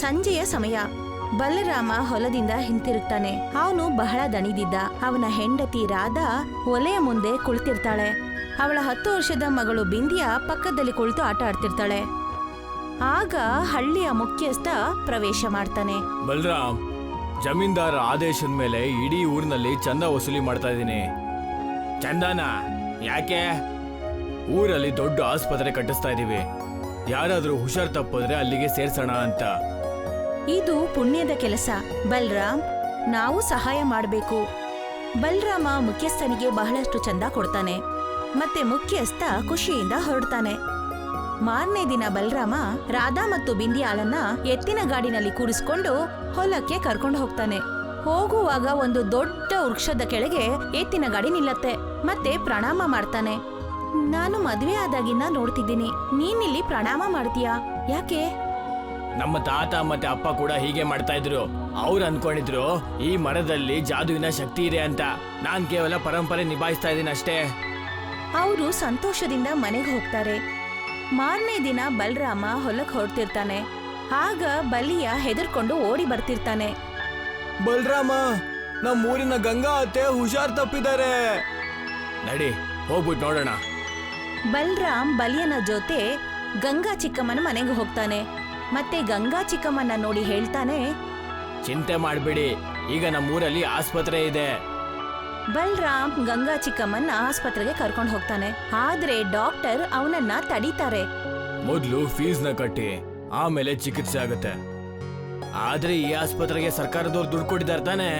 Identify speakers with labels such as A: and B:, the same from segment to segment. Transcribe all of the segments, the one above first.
A: ಸಂಜೆಯ ಸಮಯ ಬಲರಾಮ ಹೊಲದಿಂದ ಹಿಂತಿರುಗ್ತಾನೆ. ಅವನು ಬಹಳ ದಣಿದಿದ್ದ. ಅವನ ಹೆಂಡತಿ ರಾಧಾ ಒಲೆಯ ಮುಂದೆ ಕುಳಿತಿರ್ತಾಳೆ. ಅವಳ ಹತ್ತು ವರ್ಷದ ಮಗಳು ಬಿಂದಿಯ ಪಕ್ಕದಲ್ಲಿ ಕುಳಿತು ಆಟ ಆಡ್ತಿರ್ತಾಳೆ. ಆಗ ಹಳ್ಳಿಯ ಮುಖ್ಯಸ್ಥ ಪ್ರವೇಶ ಮಾಡ್ತಾನೆ.
B: ಬಲರಾಮ್, ಜಮೀನ್ದಾರ ಆದೇಶದ ಮೇಲೆ ಇಡೀ ಊರಿನಲ್ಲಿ ಚಂದ ವಸೂಲಿ ಮಾಡ್ತಾ ಇದ್ದೀನಿ. ಚಂದನ, ಯಾಕೆ? ಊರಲ್ಲಿ ದೊಡ್ಡ ಆಸ್ಪತ್ರೆ ಕಟ್ಟಿಸ್ತಾ ಇದೀವಿ. ಯಾರಾದರೂ ಹುಷಾರ್ ತಪ್ಪಿದ್ರೆ ಅಲ್ಲಿಗೆ ಸೇರ್ಸೋಣ ಅಂತ.
A: ಇದು ಪುಣ್ಯದ ಕೆಲಸ. ಬಲರಾಮ್, ನಾವು ಸಹಾಯ ಮಾಡಬೇಕು. ಬಲರಾಮ ಮುಖ್ಯಸ್ಥನಿಗೆ ಬಹಳಷ್ಟು ಚಂದ ಕೊಡ್ತಾನೆ. ಮತ್ತೆ ಮುಖ್ಯಸ್ಥ ಖುಷಿಯಿಂದ ಹೊರಡ್ತಾನೆ. ಮಾರನೇ ದಿನ ಬಲರಾಮ ರಾಧಾ ಮತ್ತು ಬಿಂದಿಯಾಳನ್ನ ಎತ್ತಿನ ಗಾಡಿನಲ್ಲಿ ಕೂರಿಸ್ಕೊಂಡು ಹೊಲಕ್ಕೆ ಕರ್ಕೊಂಡು ಹೋಗ್ತಾನೆ. ಹೋಗುವಾಗ ಒಂದು ದೊಡ್ಡ ವೃಕ್ಷದ ಕೆಳಗೆ ಎತ್ತಿನ ಗಾಡಿ ನಿಲ್ಲತ್ತೆ. ಮತ್ತೆ ಪ್ರಣಾಮ ಮಾಡ್ತಾನೆ. ನಾನು ಮದುವೆ ಆದಾಗಿಂದ ನೋಡ್ತಿದ್ದೀನಿ. ನೀನಿಲ್ಲಿ ಪ್ರಣಾಮ ಮಾಡ್ತೀಯಾ? ಯಾಕೆ?
B: ನಮ್ಮ ತಾತ ಮತ್ತೆ ಅಪ್ಪ ಕೂಡ ಹೀಗೆ ಮಾಡ್ತಾ ಇದ್ರು. ಅವ್ರು ಅನ್ಕೊಂಡಿದ್ರು ಈ ಮರದಲ್ಲಿ ಜಾದುವಿನ ಶಕ್ತಿ ಇದೆ ಅಂತ. ನಾನ್ ಕೇವಲ ಪರಂಪರೆ ನಿಭಾಯಿಸ್ತಾ ಇದ್ದೀನಿ ಅಷ್ಟೇ.
A: ಅವರು ಸಂತೋಷದಿಂದ ಮನೆಗೆ ಹೋಗ್ತಾರೆ. ಮಾರನೇ ದಿನ ಬಲರಾಮ ಹೊಲಕ್ಕೆ ಹೊರಡ್ತಿರ್ತಾನೆ ಆಗ ಬಲಿಯ ಹೆದರ್ಕೊಂಡು ಓಡಿ ಬರ್ತಿರ್ತಾನೆ.
B: ಬಲರಾಮ ನಮ್ಮ ಊರಿನ ಗಂಗಾ ಅತ್ತೆ ಹುಷಾರ್ ತಪ್ಪಿದ್ದಾರೆ ನಡಿ ಹೋಗ್ಬಿಟ್ಟು ನೋಡೋಣ.
A: ಬಲರಾಮ್ ಬಲಿಯನ ಜೊತೆ ಗಂಗಾ ಚಿಕ್ಕಮ್ಮನ ಮನೆಗೆ ಹೋಗ್ತಾನೆ. ಮತ್ತೆ ಗಂಗಾ ಚಿಕ್ಕಮ್ಮನ ನೋಡಿ ಹೇಳ್ತಾನೆ
B: ಚಿಂತೆ ಮಾಡಬೇಡಿ ಈಗ ನಮ್ಮೂರಲ್ಲಿ ಆಸ್ಪತ್ರೆ ಇದೆ.
A: ಬಲರಾಮ್ ಗಂಗಾ ಚಿಕ್ಕಮ್ಮನ ಆಸ್ಪತ್ರೆಗೆ ಕರ್ಕೊಂಡು ಹೋಗ್ತಾನೆ. ಆದ್ರೆ ಡಾಕ್ಟರ್ ಅವನನ್ನ ತಡೀತಾರೆ.
B: ಮೊದ್ಲು ನ ಕಟ್ಟಿ ಆಮೇಲೆ ಚಿಕಿತ್ಸೆ ಆಗುತ್ತೆ. ಆದ್ರೆ ಈ ಆಸ್ಪತ್ರೆಗೆ ಸರ್ಕಾರದವ್ರು ದುಡ್ಡು ಕೊಟ್ಟಿದ್ದಾರೆ ತಾನೆ?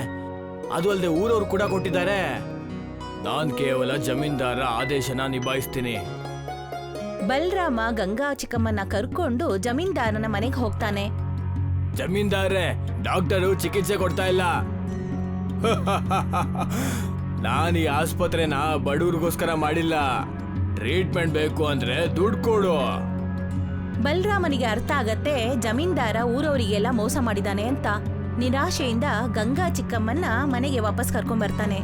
B: ಅದು ಅಲ್ಲದೆ ಊರವ್ರು ಕೂಡ ಕೊಟ್ಟಿದ್ದಾರೆ. ನಾನ್ ಕೇವಲ ಜಮೀನ್ದಾರ ಆದೇಶನ ನಿಭಾಯಿಸ್ತೀನಿ.
A: ಬಲರಾಮ ಗಂಗಾ ಚಿಕ್ಕಮ್ಮನ ಕರ್ಕೊಂಡು ಜಮೀನ್ದಾರನ ಮನೆಗೆ ಹೋಗ್ತಾನೆ.
B: ಜಮೀನ್ದಾರ್ರೆ ಡಾಕ್ಟರು ಚಿಕಿತ್ಸೆ ಕೊಡ್ತಾ ಇಲ್ಲ. ನಾನು ಈ ಆಸ್ಪತ್ರೆನ ಬಡವ್ರಿಗೋಸ್ಕರ ಮಾಡಿಲ್ಲ. ಟ್ರೀಟ್ಮೆಂಟ್ ಬೇಕು ಅಂದ್ರೆ ದುಡ್ಡು ಕೊಡು.
A: ಬಲರಾಮನಿಗೆ ಅರ್ಥ ಆಗತ್ತೆ ಜಮೀನ್ದಾರ ಊರವರಿಗೆಲ್ಲ ಮೋಸ ಮಾಡಿದಾನೆ ಅಂತ. ನಿರಾಶೆಯಿಂದ ಗಂಗಾ ಚಿಕ್ಕಮ್ಮನ್ನ ಮನೆಗೆ ವಾಪಸ್ ಕರ್ಕೊಂಡ್ ಬರ್ತಾನೆ.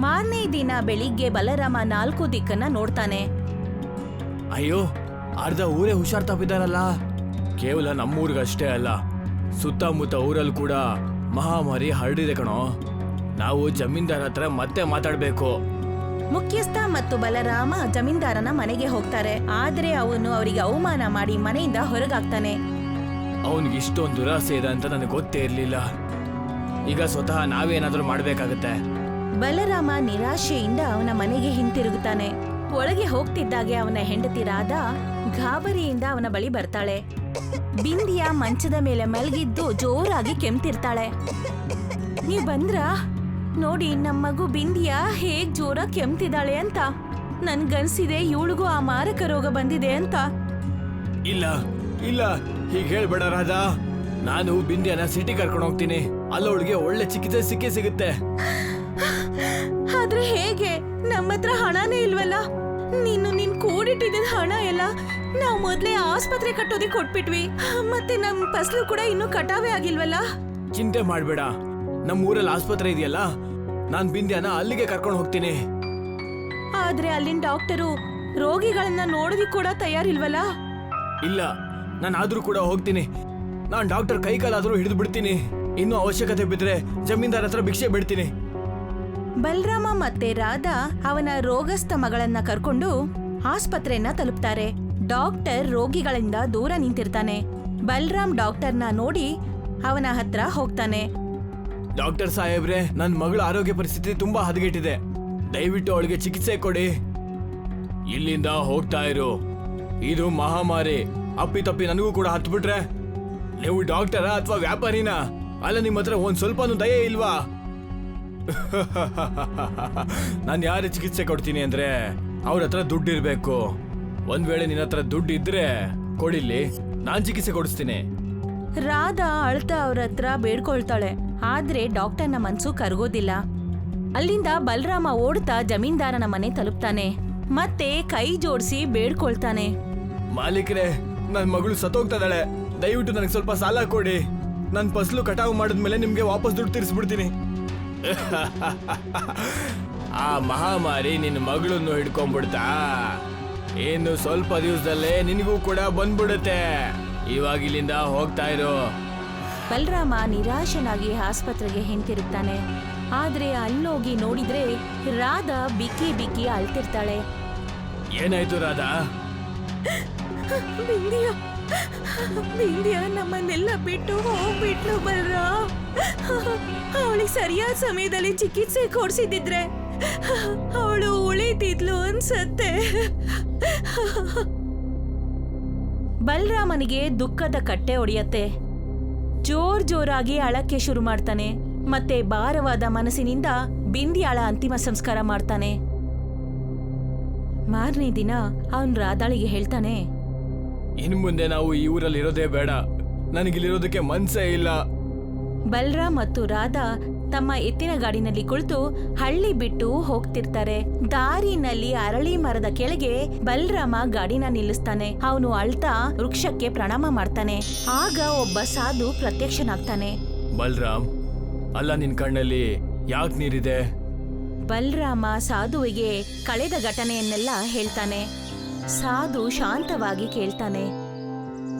A: ಮಾರನೇ ದಿನ ಬೆಳಿಗ್ಗೆ ಬಲರಾಮ ನಾಲ್ಕು ದಿಕ್ಕನ್ನ ನೋಡ್ತಾನೆ.
B: ಅಯ್ಯೋ ಅರ್ಧ ಊರೇ ಹುಷಾರ್ ತಪ್ಪಿದಾರಲ್ಲ. ಕೇವಲ ನಮ್ಮೂರಿಗಷ್ಟೇ ಅಲ್ಲ ಸುತ್ತಮುತ್ತ ಊರಲ್ಲಿ ಕೂಡ ಮಹಾಮಾರಿ ಹರಡಿದೆ ಕಣೋ. ನಾವು ಜಮೀನ್ದಾರ ಹತ್ರ ಮತ್ತೆ ಮಾತಾಡ್ಬೇಕು.
A: ಮುಖ್ಯಸ್ಥ ಮತ್ತು ಬಲರಾಮ ಜಮೀನ್ದಾರನ ಮನೆಗೆ ಹೋಗ್ತಾರೆ. ಆದ್ರೆ ಅವನು ಅವರಿಗೆ ಅವಮಾನ ಮಾಡಿ ಮನೆಯಿಂದ ಹೊರಗಾಗ್ತಾನೆ.
B: ಅವನಿಗೆ ಇಷ್ಟೊಂದು ದುರಾಸೆ ಇದೆ ಅಂತ ನನಗೆ ಗೊತ್ತೇ ಇರಲಿಲ್ಲ. ಈಗ ಸ್ವತಃ ನಾವೇನಾದರೂ ಮಾಡ್ಬೇಕಾಗತ್ತೆ.
A: ಬಲರಾಮ ನಿರಾಶೆಯಿಂದ ಅವನ ಮನೆಗೆ ಹಿಂತಿರುಗುತ್ತಾನೆ. ಒಳಗೆ ಹೋಗ್ತಿದ್ದಾಗೆ ಅವನ ಹೆಂಡತಿ ರಾಧ ಗಾಬರಿಯಿಂದ ಅವನ ಬಳಿ ಬರ್ತಾಳೆ. ಬಿಂದಿಯ ಮಂಚದ ಮೇಲೆ ಮಲಗಿದ್ದು ಜೋರಾಗಿ ಕೆಮ್ತಿರ್ತಾಳೆ. ನೀವ್ ಬಂದ್ರಾ? ನೋಡಿ ನಮ್ಮ ಮಗು ಬಿಂದಿಯ ಹೇಗ್ ಜೋರಾಗಿ ಕೆಮ್ತಿದ್ದಾಳೆ ಅಂತ. ನನ್ಗನ್ಸಿದೆ ಇವಳಿಗೂ ಆ ಮಾರಕ ರೋಗ ಬಂದಿದೆ ಅಂತ.
B: ಇಲ್ಲ ಇಲ್ಲ ಹೀಗೆ ಹೇಳ್ಬೇಡ ರಾಧಾ. ನಾನು ಬಿಂದಿಯನ್ನ ಸಿಟಿ ಕರ್ಕೊಂಡು ಹೋಗ್ತೀನಿ. ಅಲ್ಲವಳಿಗೆ ಒಳ್ಳೆ ಚಿಕಿತ್ಸೆ ಸಿಕ್ಕೇ ಸಿಗುತ್ತೆ.
A: ಆದ್ರೆ ಹೇಗೆ? ನಮ್ಮ ಹತ್ರ ಹಣನೇ ಇಲ್ವಲ್ಲ? ನೀನು ನಿನ್ ಕೂಡಿಟ್ಟಿದ್ದ ಹಣ ಎಲ್ಲ ನಾವು ಮೊದ್ಲೇ ಆಸ್ಪತ್ರೆ ಕಟ್ಟೋದಕ್ಕೆ ಕೊಟ್ಬಿಟ್ವಿ. ಮತ್ತೆ ನಮ್ ಫಸಲು ಕೂಡ ಇನ್ನೂ ಕಟಾವೇ ಆಗಿಲ್ವಲ್ಲ?
B: ಚಿಂತೆ ಮಾಡ್ಬೇಡ. ನಮ್ಮ ಊರಲ್ಲಿ ಆಸ್ಪತ್ರೆ ಇದೆಯಲ್ಲ ನಾನ್ ಬಿಂದ್ಯಾನ ಅಲ್ಲಿಗೆ ಕರ್ಕೊಂಡು ಹೋಗ್ತೀನಿ.
A: ಆದ್ರೆ ಅಲ್ಲಿನ ಡಾಕ್ಟರು ರೋಗಿಗಳನ್ನ ನೋಡೋದಿಕ್ ಕೂಡ ತಯಾರಿಲ್ವಲ್ಲ?
B: ಇಲ್ಲ ನಾನು ಆದ್ರೂ ಕೂಡ ಹೋಗ್ತೀನಿ. ನಾನ್ ಡಾಕ್ಟರ್ ಕೈ ಕಾಲಾದ್ರೂ ಹಿಡಿದು ಬಿಡ್ತೀನಿ ಇನ್ನೂ ಅವಶ್ಯಕತೆ ಬಿದ್ರೆ ಜಮೀನ್ದಾರ ಹತ್ರ ಭಿಕ್ಷೆ ಬಿಡ್ತೀನಿ.
A: ಬಲರಾಮ ಮತ್ತೆ ರಾಧಾ ಅವನ ರೋಗಸ್ಥ ಮಗಳನ್ನ ಕರ್ಕೊಂಡು ಆಸ್ಪತ್ರೆಯನ್ನ ತಲುಪ್ತಾರೆ. ಡಾಕ್ಟರ್ ರೋಗಿಗಳಿಂದ ದೂರ ನಿಂತಿರ್ತಾನೆ. ಬಲರಾಮ್ ಡಾಕ್ಟರ್ನ ನೋಡಿ ಅವನ ಹತ್ರ ಹೋಗ್ತಾನೆ.
B: ಡಾಕ್ಟರ್ ಸಾಹೇಬ್ರೆ ನನ್ನ ಮಗಳ ಆರೋಗ್ಯ ಪರಿಸ್ಥಿತಿ ತುಂಬಾ ಹದಗೆಟ್ಟಿದೆ. ದಯವಿಟ್ಟು ಅವಳಿಗೆ ಚಿಕಿತ್ಸೆ ಕೊಡಿ. ಇಲ್ಲಿಂದ ಹೋಗ್ತಾ ಇರು. ಇದು ಮಹಾಮಾರಿ. ಅಪ್ಪಿ ತಪ್ಪಿ ನನಗೂ ಕೂಡ ಹತ್ಬಿಟ್ರೆ. ನೀವು ಡಾಕ್ಟರ ಅಥವಾ ವ್ಯಾಪಾರಿನ? ಅಲ್ಲ ನಿಮ್ಮ ಹತ್ರ ಒಂದ್ ಸ್ವಲ್ಪನೂ ದಯೆ ಇಲ್ವಾ? ನಾನು ಯಾರು ಚಿಕಿತ್ಸೆ ಕೊಡ್ತೀನಿ ಅಂದ್ರೆ ಅವ್ರ ಹತ್ರ ದುಡ್ಡು ಇರಬೇಕು. ಒಂದ್ ವೇಳೆ ನಿನ್ನ ಹತ್ರ ದುಡ್ಡು ಇದ್ರೆ ಕೊಡಿಲಿ ನಾನು ಚಿಕಿತ್ಸೆ ಕೊಡಿಸ್ತೀನಿ.
A: ರಾಧಾ ಅಳ್ತಾ ಅವ್ರ ಹತ್ರ ಬೇಡ್ಕೊಳ್ತಾಳೆ. ಆದ್ರೆ ಡಾಕ್ಟರ್ನ ಮನ್ಸು ಕರಗೋದಿಲ್ಲ. ಅಲ್ಲಿಂದ ಬಲರಾಮ ಓಡ್ತಾ ಜಮೀನ್ದಾರನ ಮನೆ ತಲುಪ್ತಾನೆ. ಮತ್ತೆ ಕೈ ಜೋಡಿಸಿ ಬೇಡ್ಕೊಳ್ತಾನೆ.
B: ಮಾಲೀಕರೇ ನನ್ನ ಮಗಳು ಸತ್ತೋಗ್ತದಾಳೆ ದಯವಿಟ್ಟು ನನಗೆ ಸ್ವಲ್ಪ ಸಾಲ ಕೊಡಿ. ನನ್ನ ಫಸಲು ಕಟಾವು ಮಾಡಿದ್ಮೇಲೆ ನಿಮಗೆ ವಾಪಸ್ ದುಡ್ಡು ತೀರಿಸ್ಬಿಡ್ತೀನಿ. ಆ ಮಹಾಮಾರಿ ನಿನ್ನ ಮಗಳನ್ನು ಹಿಡ್ಕೊಂಡ್ಬಿಡ್ತಾ? ಇನ್ನು ಸ್ವಲ್ಪ ದಿವಸದಲ್ಲೇ ನಿನಗೂ ಕೂಡ ಬಂದ್ಬಿಡುತ್ತೆ. ಇವಾಗ ಇಲ್ಲಿಂದ ಹೋಗ್ತಾ ಇರು.
A: ಬಲರಾಮ ನಿರಾಶನಾಗಿ ಆಸ್ಪತ್ರೆಗೆ ಹಿಂತಿರುಗ್ತಾನೆ. ಆದ್ರೆ ಅಲ್ಲೋಗಿ ನೋಡಿದ್ರೆ ರಾಧಾ ಬಿಕ್ಕಿ ಬಿಕ್ಕಿ ಅಳ್ತಿರ್ತಾಳೆ.
B: ಏನಾಯ್ತು ರಾಧಾ?
A: ಬಿಂದಿಯ ಬಿಂದಿಯ ನಮ್ಮನ್ನೆಲ್ಲ ಬಿಟ್ಟು ಹೋಗ್ಬಿಟ್ರು ಬಲರಾಮ್. ಅವಳಿಗೆ ಸರಿಯಾದ ಸಮಯದಲ್ಲಿ ಚಿಕಿತ್ಸೆ ಕೊಡಿಸಿದ್ರೆ ಅವಳು ಉಳಿತಿದ್ಲು ಅನ್ಸತ್ತೆ. ಬಲರಾಮನಿಗೆ ದುಃಖದ ಕಟ್ಟೆ ಒಡೆಯತ್ತೆ. ಜೋರ್ ಜೋರಾಗಿ ಅಳಕ್ಕೆ ಶುರು ಮಾಡ್ತಾನೆ. ಮತ್ತೆ ಭಾರವಾದ ಮನಸ್ಸಿನಿಂದ ಬಿಂದಿಯಾಳ ಅಂತಿಮ ಸಂಸ್ಕಾರ ಮಾಡ್ತಾನೆ. ಮಾರನೇ ದಿನ ಅವನ್ ರಾಧಾಳಿಗೆ ಹೇಳ್ತಾನೆ,
B: ಇನ್ ಮುಂದೆ ನಾವು ಈ ಊರಲ್ಲಿ ಇರೋದೇ ಬೇಡ. ನನಗಿಲ್ಲಿರೋದಕ್ಕೆ ಮನ್ಸೇ ಇಲ್ಲ.
A: ಬಲರಾಮ್ ಮತ್ತು ರಾಧಾ ತಮ್ಮ ಎತ್ತಿನ ಗಾಡಿನಲ್ಲಿ ಕುಳಿತು ಹಳ್ಳಿ ಬಿಟ್ಟು ಹೋಗ್ತಿರ್ತಾರೆ. ದಾರಿನಲ್ಲಿ ಅರಳಿ ಮರದ ಕೆಳಗೆ ಬಲರಾಮ ಗಾಡಿನ ನಿಲ್ಲಿಸ್ತಾನೆ. ಅವನು ಅಳ್ತಾ ವೃಕ್ಷಕ್ಕೆ ಪ್ರಣಾಮ ಮಾಡ್ತಾನೆ. ಆಗ ಒಬ್ಬ ಸಾಧು ಪ್ರತ್ಯಕ್ಷನಾಗ್ತಾನೆ.
B: ಬಲರಾಮ್ ಅಲ್ಲ ನಿನ್ ಕಣ್ಣಲ್ಲಿ ಯಾಕೆ ನೀರಿದೆ?
A: ಬಲರಾಮ ಸಾಧುವಿಗೆ ಕಳೆದ ಘಟನೆಯನ್ನೆಲ್ಲ ಹೇಳ್ತಾನೆ. ಸಾಧು ಶಾಂತವಾಗಿ ಕೇಳ್ತಾನೆ.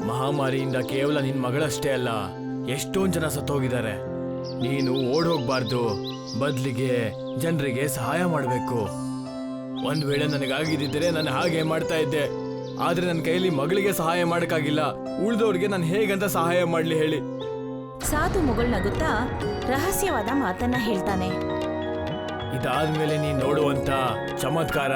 B: ಮಹಾಮಾರಿಯಿಂದ ಕೇವಲ ನಿನ್ ಮಗಳಷ್ಟೇ ಅಲ್ಲ ಎಷ್ಟೊಂದ್ ಜನ ಸತ್ತೋಗಿದ್ದಾರೆ. ನೀನು ಓಡ್ ಹೋಗ್ಬಾರ್ದು ಬದ್ಲಿಗೆ ಜನರಿಗೆ ಸಹಾಯ ಮಾಡಬೇಕು. ಒಂದ್ ವೇಳೆ ನನಗಾಗಿದ್ದರೆ ನಾನು ಹಾಗೆ ಮಾಡ್ತಾ ಇದ್ದೆ. ಆದ್ರೆ ನನ್ನ ಕೈಯಲ್ಲಿ ಮಗಳಿಗೆ ಸಹಾಯ ಮಾಡಕ್ಕಾಗಿಲ್ಲ. ಉಳಿದವ್ರಿಗೆ ನಾನು ಹೇಗಂತ ಸಹಾಯ ಮಾಡ್ಲಿ ಹೇಳಿ.
A: ಸಾಧು ಮುಗುಳ್ನಗುತ್ತಾ ರಹಸ್ಯವಾದ ಮಾತನ್ನ ಹೇಳ್ತಾನೆ.
B: ಇದಾದ್ಮೇಲೆ ನೀನ್ ನೋಡುವಂತ ಚಮತ್ಕಾರ.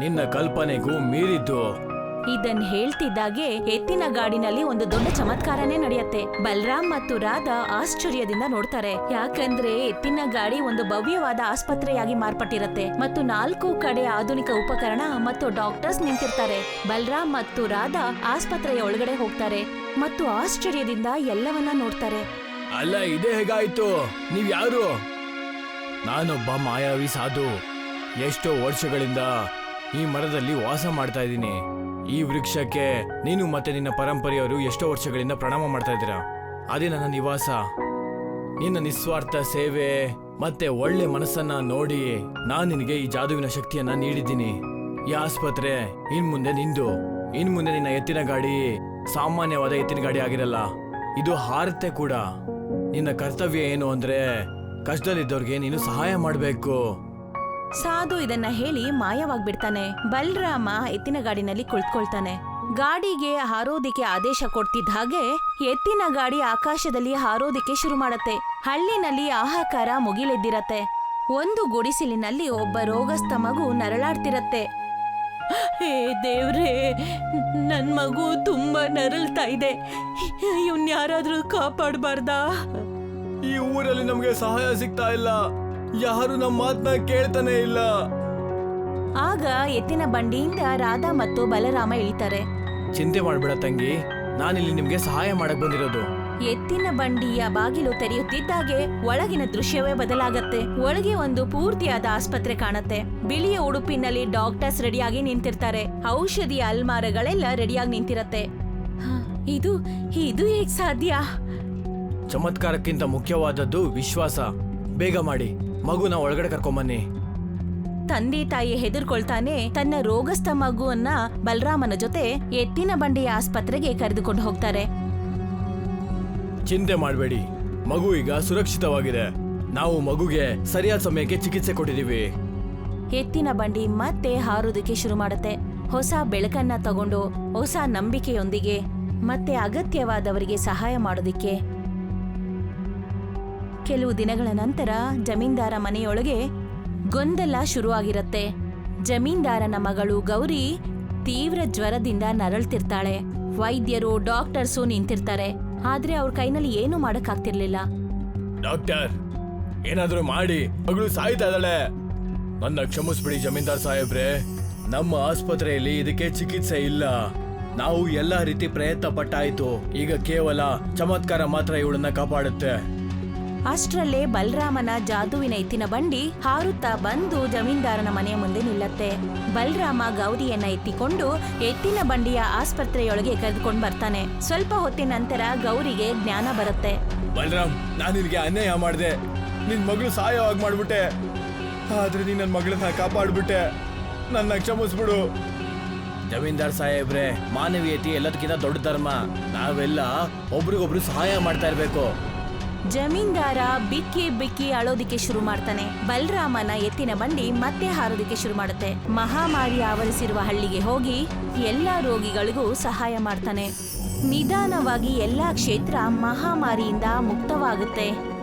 B: ನಿನ್ನ ಕಲ್ಪನೆಗೂ ಮೀರಿದ್ದು.
A: ಇದನ್ ಹೇಳ್ತಿದ್ದಾಗೆ ಎತ್ತಿನ ಗಾಡಿನಲ್ಲಿ ಒಂದು ದೊಡ್ಡ ಚಮತ್ಕಾರನೇ ನಡೆಯುತ್ತೆ. ಬಲರಾಮ್ ಮತ್ತು ರಾಧಾ ಆಶ್ಚರ್ಯದಿಂದ ನೋಡ್ತಾರೆ. ಯಾಕಂದ್ರೆ ಎತ್ತಿನ ಗಾಡಿ ಒಂದು ಭವ್ಯವಾದ ಆಸ್ಪತ್ರೆಯಾಗಿ ಮಾರ್ಪಟ್ಟಿರತ್ತೆ. ಮತ್ತು ನಾಲ್ಕು ಕಡೆ ಆಧುನಿಕ ಉಪಕರಣ ಮತ್ತು ಡಾಕ್ಟರ್ಸ್ ನಿಂತಿರ್ತಾರೆ. ಬಲರಾಮ್ ಮತ್ತು ರಾಧಾ ಆಸ್ಪತ್ರೆಯ ಒಳಗಡೆ ಹೋಗ್ತಾರೆ ಮತ್ತು ಆಶ್ಚರ್ಯದಿಂದ ಎಲ್ಲವನ್ನ ನೋಡ್ತಾರೆ.
B: ಅಲ್ಲ, ಇದೇ ಹೇಗಾಯ್ತು? ನೀವ್ ಯಾರು? ನಾನೊಬ್ಬ ಮಾಯಾವಿ ಸಾಧು. ಎಷ್ಟೋ ವರ್ಷಗಳಿಂದ ಈ ಮರದಲ್ಲಿ ವಾಸ ಮಾಡ್ತಾ ಇದ್ದೀನಿ. ಈ ವೃಕ್ಷಕ್ಕೆ ನೀನು ಮತ್ತೆ ನಿನ್ನ ಪರಂಪರೆಯವರು ಎಷ್ಟೋ ವರ್ಷಗಳಿಂದ ಪ್ರಣಾಮ ಮಾಡ್ತಾ ಇದ್ದೀರಾ? ಅದೇ ನನ್ನ ನಿವಾಸ. ನಿನ್ನ ನಿಸ್ವಾರ್ಥ ಸೇವೆ ಮತ್ತೆ ಒಳ್ಳೆ ಮನಸ್ಸನ್ನ ನೋಡಿ ನಾನು ನಿನಗೆ ಈ ಜಾದುವಿನ ಶಕ್ತಿಯನ್ನ ನೀಡಿದ್ದೀನಿ. ಈ ಆಸ್ಪತ್ರೆ ಇನ್ ಮುಂದೆ ನಿಂದು. ಇನ್ ಮುಂದೆ ನಿನ್ನ ಎತ್ತಿನ ಗಾಡಿ ಸಾಮಾನ್ಯವಾದ ಎತ್ತಿನ ಗಾಡಿ ಆಗಿರಲ್ಲ. ಇದು ಹಾರತೆ ಕೂಡ. ನಿನ್ನ ಕರ್ತವ್ಯ ಏನು ಅಂದ್ರೆ ಕಷ್ಟದಲ್ಲಿದ್ದವ್ರಿಗೆ ನೀನು ಸಹಾಯ ಮಾಡಬೇಕು.
A: ಸಾಧು ಇದನ್ನ ಹೇಳಿ ಮಾಯವಾಗ್ಬಿಡ್ತಾನೆ. ಬಲರಾಮ ಎತ್ತಿನ ಗಾಡಿನಲ್ಲಿ ಕುಳಿತುಕೊಳ್ತಾನೆ ಗಾಡಿಗೆ ಹಾರೋದಿಕ್ಕೆ ಆದೇಶ ಕೊಡ್ತಿದ್ದ ಹಾಗೆ ಎತ್ತಿನ ಗಾಡಿ ಆಕಾಶದಲ್ಲಿ ಹಾರೋದಿಕ್ಕೆ ಶುರು ಮಾಡತ್ತೆ. ಹಳ್ಳಿನಲ್ಲಿ ಆಹಾಕಾರ ಮುಗಿಲೆದ್ದಿರತ್ತೆ. ಒಂದು ಗುಡಿಸಿಲಿನಲ್ಲಿ ಒಬ್ಬ ರೋಗಸ್ಥ ಮಗು ನರಳಾಡ್ತಿರತ್ತೆ. ಹೇ ದೇವ್ರೇ, ನನ್ ಮಗು ತುಂಬಾ ನರಳ್ತಾ ಇದೆ. ಇವನ್ ಯಾರಾದ್ರೂ ಕಾಪಾಡಬಾರ್ದಾ?
B: ಈ ಊರಲ್ಲಿ ನಮ್ಗೆ ಸಹಾಯ ಸಿಗ್ತಾ ಇಲ್ಲ. ಯಾರು ನಮ್ಮ ಮಾತನ್ನ ಕೇಳ್ತಾನೆ ಇಲ್ಲ.
A: ಆಗ ಎತ್ತಿನ ಬಂಡಿಯಿಂದ ರಾಧಾ ಮತ್ತು ಬಲರಾಮ ಇಳಿತಾರೆ.
B: ಚಿಂತೆ ಮಾಡ್ಬೇಡ ತಂಗಿ ನಾನಿಲ್ಲಿ ನಿಮ್ಗೆ ಸಹಾಯ ಮಾಡಕ್ ಬಂದಿರೋದು.
A: ಎತ್ತಿನ ಬಂಡಿಯ ಬಾಗಿಲು ತೆರೆಯುತ್ತಿದ್ದಾಗೆ ಒಳಗಿನ ದೃಶ್ಯವೇ ಬದಲಾಗತ್ತೆ. ಒಳಗೆ ಒಂದು ಪೂರ್ತಿಯಾದ ಆಸ್ಪತ್ರೆ ಕಾಣತ್ತೆ. ಬಿಳಿಯ ಉಡುಪಿನಲ್ಲಿ ಡಾಕ್ಟರ್ಸ್ ರೆಡಿಯಾಗಿ ನಿಂತಿರ್ತಾರೆ. ಔಷಧಿಯ ಅಲ್ಮಾರಗಳೆಲ್ಲ ರೆಡಿಯಾಗಿ ನಿಂತಿರತ್ತೆ. ಹ, ಇದು ಇದು ಹೇಗ್ ಸಾಧ್ಯ?
B: ಚಮತ್ಕಾರಕ್ಕಿಂತ ಮುಖ್ಯವಾದದ್ದು ವಿಶ್ವಾಸ. ಬೇಗ ಮಾಡಿ. ಮಗುನ ಒಳಗಡೆ ಕರ್ಕೊಂಬನ್ನಿ.
A: ತಂದೆ ತಾಯಿ ಹೆದರ್ಕೊಳ್ತಾನೆ ತನ್ನ ರೋಗಸ್ಥ ಮಗುವನ್ನ ಬಲರಾಮನ ಜೊತೆ ಎತ್ತಿನ ಬಂಡಿಯ ಆಸ್ಪತ್ರೆಗೆ ಕರೆದುಕೊಂಡು ಹೋಗ್ತಾರೆ.
B: ಚಿಂತೆ ಮಾಡಬೇಡಿ. ಮಗು ಈಗ ಸುರಕ್ಷಿತವಾಗಿದೆ. ನಾವು ಮಗುಗೆ ಸರಿಯಾದ ಸಮಯಕ್ಕೆ ಚಿಕಿತ್ಸೆ ಕೊಟ್ಟಿದೀವಿ
A: ಎತ್ತಿನ ಬಂಡಿ ಮತ್ತೆ ಹಾರೋದಕ್ಕೆ ಶುರು ಮಾಡುತ್ತೆ. ಹೊಸ ಬೆಳಕನ್ನ ತಗೊಂಡು ಹೊಸ ನಂಬಿಕೆಯೊಂದಿಗೆ ಮತ್ತೆ ಅಗತ್ಯವಾದವರಿಗೆ ಸಹಾಯ ಮಾಡೋದಿಕ್ಕೆ ಕೆಲವು ದಿನಗಳ ನಂತರ ಜಮೀನ್ದಾರ ಮನೆಯೊಳಗೆ ಗೊಂದಲ ಶುರುವಾಗಿರತ್ತೆ. ಜಮೀನ್ದಾರನ ಮಗಳು ಗೌರಿ ತೀವ್ರ ಜ್ವರದಿಂದ ನರಳ್ತಿರ್ತಾಳೆ. ವೈದ್ಯರು, ಡಾಕ್ಟರ್ಸು ನಿಂತಿರ್ತಾರೆ. ಆದ್ರೆ ಅವ್ರ ಕೈನಲ್ಲಿ ಏನು ಮಾಡಕ್ಕಾಗ್ತಿರ್ಲಿಲ್ಲ.
B: ಡಾಕ್ಟರ್, ಏನಾದ್ರೂ ಮಾಡಿ, ಮಗಳು ಸಾಯ್ತಾ ಇದ್ದಾಳೆ. ನನ್ನ ಕ್ಷಮಿಸ್ಬಿಡಿ ಜಮೀನ್ದಾರ್ ಸಾಹೇಬ್ರೆ. ನಮ್ಮ ಆಸ್ಪತ್ರೆಯಲ್ಲಿ ಇದಕ್ಕೆ ಚಿಕಿತ್ಸೆ ಇಲ್ಲ. ನಾವು ಎಲ್ಲಾ ರೀತಿ ಪ್ರಯತ್ನ ಪಟ್ಟಾಯ್ತು ಈಗ ಕೇವಲ ಚಮತ್ಕಾರ ಮಾತ್ರ ಇವಳನ್ನ ಕಾಪಾಡುತ್ತೆ.
A: ಅಷ್ಟರಲ್ಲೇ ಬಲರಾಮನ ಜಾದುವಿನ ಎತ್ತಿನ ಬಂಡಿ ಹಾರುತ್ತಾ ಬಂದು ಜಮೀನ್ದಾರನ ಮನೆಯ ಮುಂದೆ ನಿಲ್ಲತ್ತೆ. ಬಲರಾಮ ಗೌರಿಯನ್ನ ಎತ್ತಿಕೊಂಡು ಎತ್ತಿನ ಬಂಡಿಯ ಆಸ್ಪತ್ರೆಯೊಳಗೆ ಕರೆದುಕೊಂಡು ಬರ್ತಾನೆ. ಸ್ವಲ್ಪ ಹೊತ್ತಿನ ನಂತರ ಗೌರಿಗೆ ಜ್ಞಾನ ಬರುತ್ತೆ.
B: ಬಲರಾಮ್ ನಾನು ನಿನಗೆ ಅನ್ಯಾಯ ಮಾಡಿದೆ. ನಿನ್ ಮಗಳು ಸಹಾಯವಾಗಿ ಮಾಡ್ಬಿಟ್ಟೆ. ಆದ್ರೆ ನೀನ್ ನನ್ನ ಮಗಳನ್ನ ಕಾಪಾಡ್ಬಿಟ್ಟೆ. ನನ್ನ ಕ್ಷಮಿಸ್ಬಿಡು ಜಮೀನ್ದಾರ್ ಸಾಹೇಬ್ರೆ ಮಾನವೀಯತೆ ಎಲ್ಲದಕ್ಕಿಂತ ದೊಡ್ಡ ಧರ್ಮ. ನಾವೆಲ್ಲ ಒಬ್ರಿಗೊಬ್ರು ಸಹಾಯ ಮಾಡ್ತಾ ಇರ್ಬೇಕು.
A: ಜಮೀನ್ದಾರ ಬಿಕ್ಕಿ ಬಿಕ್ಕಿ ಅಳೋದಿಕ್ಕೆ ಶುರು ಮಾಡ್ತಾನೆ. ಬಲರಾಮನ ಎತ್ತಿನ ಬಂಡಿ ಮತ್ತೆ ಹಾರೋದಿಕ್ಕೆ ಶುರು ಮಾಡುತ್ತೆ. ಮಹಾಮಾರಿ ಆವರಿಸಿರುವ ಹಳ್ಳಿಗೆ ಹೋಗಿ ಎಲ್ಲಾ ರೋಗಿಗಳಿಗೂ ಸಹಾಯ ಮಾಡ್ತಾನೆ. ನಿಧಾನವಾಗಿ ಎಲ್ಲಾ ಕ್ಷೇತ್ರ ಮಹಾಮಾರಿಯಿಂದ ಮುಕ್ತವಾಗುತ್ತೆ.